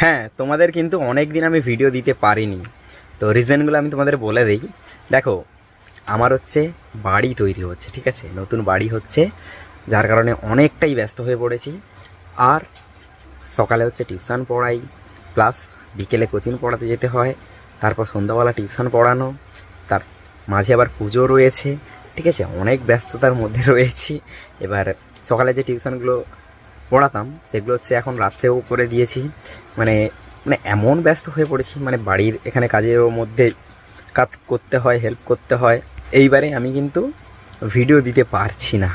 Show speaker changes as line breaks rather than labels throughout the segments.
হ্যাঁ তোমাদের কিন্তু অনেক দিন আমি ভিডিও দিতে পারিনি। তো রিজনগুলো আমি তোমাদের বলে দিই। দেখো, আমার হচ্ছে বাড়ি তৈরি হচ্ছে, ঠিক আছে? নতুন বাড়ি হচ্ছে, যার কারণে অনেকটাই ব্যস্ত হয়ে পড়েছি। আর সকালে হচ্ছে টিউশন পড়াই প্লাস বিকেলে কোচিং পড়াতে যেতে হয়, তারপর সন্ধ্যাবেলা টিউশন পড়ানো, তার মাঝে আবার পুজো রয়েছে, ঠিক আছে? অনেক ব্যস্ততার মধ্যে রয়েছি। এবার সকালে যে টিউশনগুলো পড়াতাম, সেগুলো হচ্ছে এখন রাত্রেও করে দিয়েছি। মানে মানে এমন ব্যস্ত হয়ে পড়েছি মানে বাড়ির এখানে কাজের মধ্যে কাজ করতে হয় হেল্প করতে হয়। এইবারে আমি কিন্তু ভিডিও দিতে পারছি না।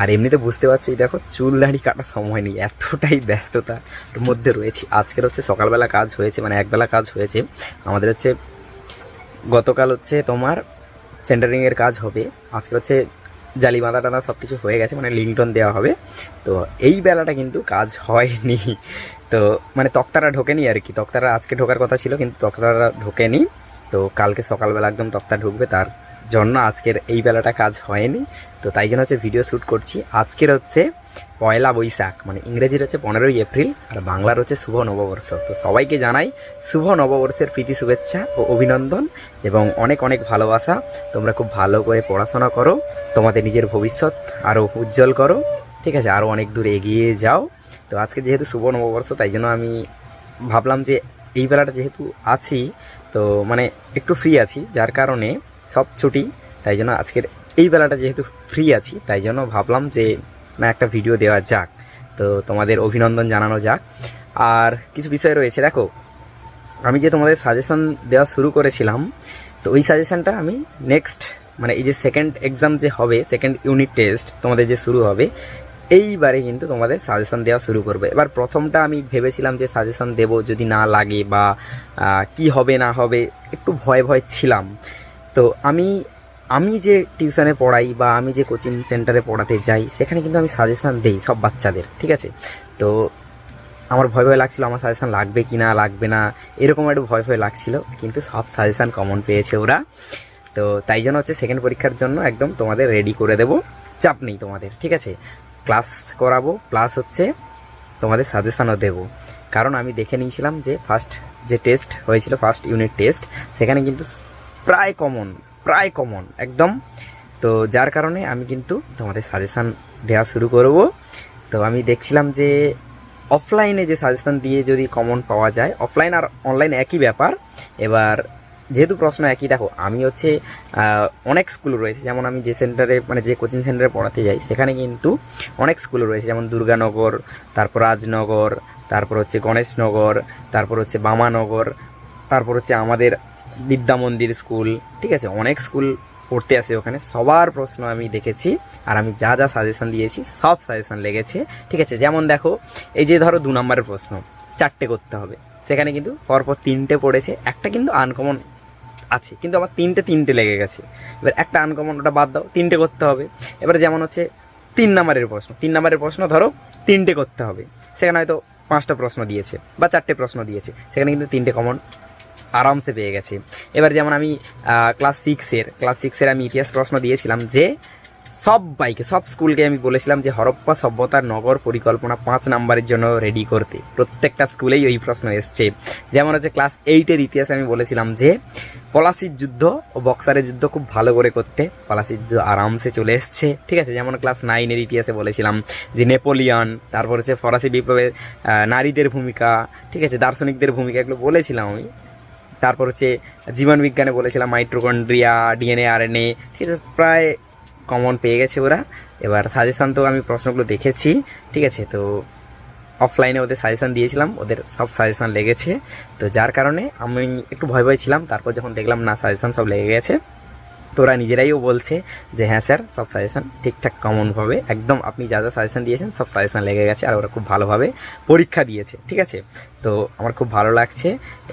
আর এমনিতে বুঝতে পারছি, দেখো চুল দাড়ি কাটার সময় নেই, এতটাই ব্যস্ততার মধ্যে রয়েছি। আজকের হচ্ছে সকালবেলা কাজ হয়েছে মানে একবেলা কাজ হয়েছে। আমাদের হচ্ছে গতকাল হচ্ছে তোমার সেন্টারিংয়ের কাজ হবে। আজকে হচ্ছে জালি বাঁধা টাঁধা সব কিছু হয়ে গেছে মানে লিংটন দেওয়া হবে। তো এই বেলাটা কিন্তু কাজ হয়নি। তো মানে তক্তারা ঢোকেনি আর কি। তক্তারা আজকে ঢোকার কথা ছিল, কিন্তু তক্তারা ঢোকেনি। তো কালকে সকালবেলা একদম তক্তা ঢুকবে, তার জন্য আজকের এই বেলাটা কাজ হয়নি। তো তাই জন্য হচ্ছে ভিডিও শ্যুট করছি। আজকের হচ্ছে পয়লা বৈশাখ মানে ইংরেজির হচ্ছে পনেরোই এপ্রিল আর বাংলার হচ্ছে শুভ নববর্ষ। তো সবাইকে জানাই শুভ নববর্ষের প্রীতি, শুভেচ্ছা ও অভিনন্দন এবং অনেক অনেক ভালোবাসা। তোমরা খুব ভালো করে পড়াশোনা করো, তোমাদের নিজের ভবিষ্যৎ আরও উজ্জ্বল করো। ঠিক আছে আরও অনেক দূর এগিয়ে যাও। তো আজকে যেহেতু শুভ নববর্ষ, তাই জন্য আমি ভাবলাম যে এই বেলাটা যেহেতু আছি, তো মানে একটু ফ্রি আছি, যার কারণে সব ছুটি, তাই জন্য আজকের এই বেলাটা যেহেতু ফ্রি আছি, তাই জন্য ভাবলাম যে না, একটা ভিডিও দেওয়া যাক। তো তোমাদের অভিনন্দন জানানো যাক। আর কিছু বিষয় রয়েছে, দেখো, আমি যে তোমাদের সাজেশন দেওয়া শুরু করেছিলাম, তো ওই সাজেশনটা আমি নেক্সট মানে এই যে সেকেন্ড এক্সাম যে হবে সেকেন্ড ইউনিট টেস্ট তোমাদের যে শুরু হবে, এইবারে কিন্তু তোমাদের সাজেশন দেওয়া শুরু করবে। এবার প্রথমটা আমি ভেবেছিলাম যে সাজেশন দেব, যদি না লাগে বা কি হবে না হবে, একটু ভয় ভয় ছিলাম। তো আমি আমি যে টিউশনে পড়াই বা আমি যে কোচিং সেন্টারে পড়াতে যাই, সেখানে কিন্তু আমি সাজেশান দেই সব বাচ্চাদের, ঠিক আছে? তো আমার ভয় ভয় লাগছিল, আমার সাজেশান লাগবে কি না, লাগবে না, এরকম একটু ভয় ভয় লাগছিল, কিন্তু সব সাজেশান কমন পেয়েছে ওরা। তো তাই জন্য হচ্ছে সেকেন্ড পরীক্ষার জন্য একদম তোমাদের রেডি করে দেব, চাপ নেই তোমাদের, ঠিক আছে? ক্লাস করাবো প্লাস হচ্ছে তোমাদের সাজেশানও দেবো। কারণ আমি দেখে নিয়েছিলাম যে ফার্স্ট যে টেস্ট হয়েছিল ফার্স্ট ইউনিট টেস্ট সেখানে কিন্তু প্রায় কমন প্রায় কমন একদম। তো যার কারণে আমি কিন্তু তোমাদের সাজেশান দেওয়া শুরু করব। তো আমি দেখছিলাম যে অফলাইনে যে সাজেশান দিয়ে যদি কমন পাওয়া যায় অফলাইন আর অনলাইন একই ব্যাপার। এবার যেহেতু প্রশ্ন একই, দেখো, আমি হচ্ছে অনেক স্কুল রয়েছে। যেমন আমি যে সেন্টারে মানে যে কোচিং সেন্টারে পড়াতে যাই, সেখানে কিন্তু অনেক স্কুল রয়েছে। যেমন দুর্গানগর, তারপর রাজনগর, তারপর হচ্ছে গণেশনগর, তারপর হচ্ছে বামানগর, তারপর হচ্ছে আমাদের বিদ্যা মন্দির স্কুল, ঠিক আছে? অনেক স্কুল পড়তে আসে ওখানে। সবার প্রশ্ন আমি দেখেছি আর আমি যা যা সাজেশন দিয়েছি, সব সাজেশন লেগেছে, ঠিক আছে? যেমন দেখো, এই যে ধরো দু নম্বরের প্রশ্ন, চারটে করতে হবে। সেখানে কিন্তু পরপর তিনটে পড়েছে। একটা কিন্তু আনকমন আছে, কিন্তু আমার তিনটে তিনটে লেগে গেছে। এবার একটা আনকমন ওটা বাদ দাও, তিনটে করতে হবে। এবার যেমন হচ্ছে, তিন নম্বরের প্রশ্ন, তিন নম্বরের প্রশ্ন ধরো তিনটে করতে হবে। সেখানে হয়তো পাঁচটা প্রশ্ন দিয়েছে বা চারটে প্রশ্ন দিয়েছে। সেখানে কিন্তু তিনটে কমন আরামসে পেয়ে গেছে। এবার যেমন আমি ক্লাস সিক্সের ক্লাস সিক্সের আমি ইতিহাস প্রশ্ন দিয়েছিলাম যে, সব বাইকে, সব স্কুলকে আমি বলেছিলাম যে, হরপ্পা সভ্যতার নগর পরিকল্পনা পাঁচ নাম্বারের জন্য রেডি করতে। প্রত্যেকটা স্কুলেই ওই প্রশ্ন এসছে। যেমন হচ্ছে ক্লাস এইটের ইতিহাসে আমি বলেছিলাম যে, পলাশির যুদ্ধ ও বক্সারের যুদ্ধ খুব ভালো করে করতে পলাশির যুদ্ধ আরামসে চলে এসছে। ঠিক আছে, যেমন ক্লাস নাইনের ইতিহাসে বলেছিলাম যে, নেপোলিয়ন, তারপর হচ্ছে ফরাসি বিপ্লবের নারীদের ভূমিকা, ঠিক আছে, দার্শনিকদের ভূমিকা এগুলো বলেছিলাম আমি। তারপর হচ্ছে জীবনবিজ্ঞানে বলেছিলাম মাইট্রোকন্ড্রিয়া ডিএনএ আরএনএ ঠিক আছে, প্রায় কমন পেয়ে গেছে ওরা। এবার সাজেশান তো আমি প্রশ্নগুলো দেখেছি, ঠিক আছে, তো অফলাইনে ওদের সাজেশান দিয়েছিলাম, ওদের সব সাজেশান লেগেছে। তো যার কারণে আমি একটু ভয় ভয় ছিলাম, তারপর যখন দেখলাম না সাজেশান সব লেগে গেছে। তো ওরা নিজেরাইও বলছে যে হ্যাঁ স্যার, সব সাজেশান ঠিকঠাক কমনভাবে একদম আপনি যা যা সাজেশান দিয়েছেন, সব সাজেশান লেগে গেছে আর ওরা খুব ভালোভাবে পরীক্ষা দিয়েছে, ঠিক আছে? তো আমার খুব ভালো লাগছে।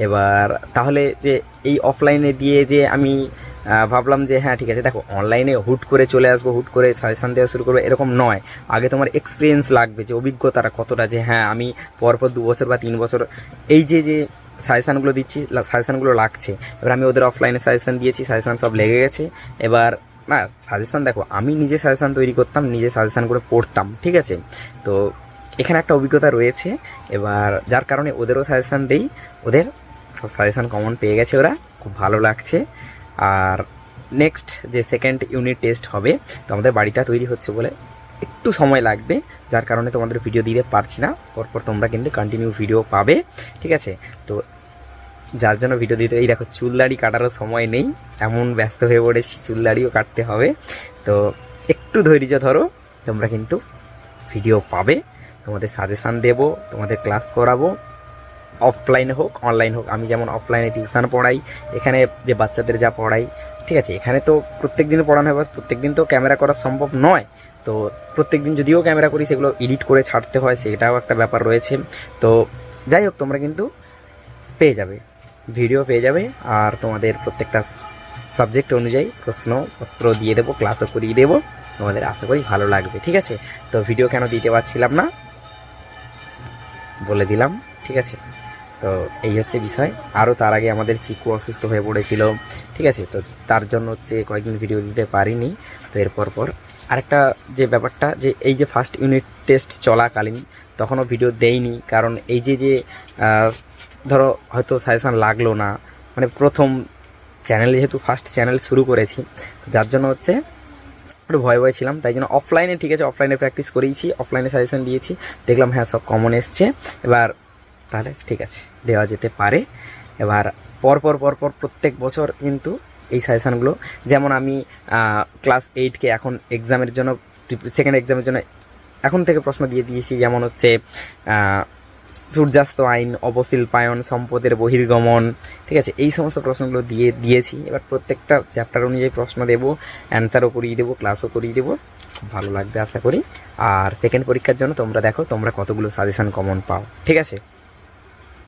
এবার তাহলে যে এই অফলাইনে দিয়ে যে আমি ভাবলাম যে হ্যাঁ ঠিক আছে, দেখো অনলাইনে হুট করে চলে আসব, হুট করে সাজেশান দেওয়া শুরু করব, এরকম নয়। আগে তোমার এক্সপিরিয়েন্স লাগবে যে, অভিজ্ঞতাটা কতটা যে হ্যাঁ আমি পরপর দু বছর বা তিন বছর এই যে যে সাজেশানগুলো দিচ্ছি সাজেশানগুলো লাগছে। এবার আমি ওদের অফলাইনে সাজেশান দিয়েছি, সাজেশান সব লেগে গেছে। এবার, না, সাজেশান দেখো, আমি নিজে সাজেশান তৈরি করতাম, নিজে সাজেশান করে পড়তাম, ঠিক আছে? তো এখানে একটা অভিজ্ঞতা রয়েছে, এবার যার কারণে ওদেরও সাজেশান দেই, ওদের সাজেশান কমন পেয়ে গেছে ওরা, খুব ভালো লাগছে। আর নেক্সট যে সেকেন্ড ইউনিট টেস্ট হবে, তো আমাদের বাড়িটা তৈরি হচ্ছে বলে একটু সময় লাগবে, যার কারণে তোমাদের ভিডিও দিতে পারছি না। পরপর তোমরা কিন্তু কন্টিনিউ ভিডিও পাবে, ঠিক আছে? তো যার জন্য ভিডিও দিতে, এই দেখো চুল দাড়ি কাটারও সময় নেই। এমন ব্যস্ত হয়ে পড়েছি চুল দাড়িও কাটতে হবে। তো একটু ধৈর্য ধরো, তোমরা কিন্তু ভিডিও পাবে। তোমাদের সাজেশান দেব, তোমাদের ক্লাস করাবো। অফলাইনে হোক অনলাইন হোক, আমি যেমন অফলাইনে টিউশন পড়াই, এখানে যে বাচ্চাদের যা পড়াই, ঠিক আছে? এখানে তো প্রত্যেক দিন পড়ানো হয় প্রত্যেক দিন তো ক্যামেরা করা সম্ভব নয়। তো প্রত্যেক দিন যদিও ক্যামেরা করি, সেগুলো এডিট করে ছাড়তে হয়, সেটাও একটা ব্যাপার রয়েছে। তো যাই হোক, তোমরা কিন্তু পেয়ে যাবে ভিডিও পেয়ে যাবে। আর তোমাদের প্রত্যেকটা সাবজেক্ট অনুযায়ী প্রশ্নপত্র দিয়ে দেবো ক্লাসও করিয়ে দেবো। তোমাদের আশা করি ভালো লাগবে, ঠিক আছে? তো ভিডিও কেন দিতে পারছিলাম না? বলে দিলাম, ঠিক আছে? তো এই হচ্ছে বিষয়। আরও তার আগে আমাদের চিকু অসুস্থ হয়ে পড়েছিল, ঠিক আছে? তো তার জন্য হচ্ছে কয়েকদিন ভিডিও দিতে পারিনি। তো এরপর পর আরেকটা যে ব্যাপারটা যে এই যে ফার্স্ট ইউনিট টেস্ট চলাকালীন, তখনও ভিডিও দেয়নি কারণ এই যে যে ধরো হয়তো সাজেশান লাগল না মানে প্রথম চ্যানেল যেহেতু ফার্স্ট চ্যানেল শুরু করেছি, তো যার জন্য হচ্ছে একটু ভয় ভয় ছিলাম, তাই জন্য অফলাইনে ঠিক আছে অফলাইনে প্র্যাকটিস করেইছি অফলাইনে সাজেশন দিয়েছি, দেখলাম হ্যাঁ সব কমন এসছে, এবার তাহলে ঠিক আছে, দেওয়া যেতে পারে, এবার পরপর পরপর প্রত্যেক বছর কিন্তু এই সাজেশানগুলো। যেমন আমি ক্লাস এইটকে এখন এক্সামের জন্য সেকেন্ড এক্সামের জন্য এখন থেকে প্রশ্ন দিয়ে দিয়েছি। যেমন হচ্ছে সূর্যাস্ত আইন, অবশিল্পায়ন, সম্পদের বহির্গমন, ঠিক আছে? এই সমস্ত প্রশ্নগুলো দিয়ে দিয়েছি। এবার প্রত্যেকটা চ্যাপ্টার অনুযায়ী প্রশ্ন দেবো অ্যান্সারও করিয়ে দেবো ক্লাসও করিয়ে দেবো। খুব ভালো লাগবে আশা করি। আর সেকেন্ড পরীক্ষার জন্য তোমরা দেখো, তোমরা কতগুলো সাজেশান কমন পাও, ঠিক আছে?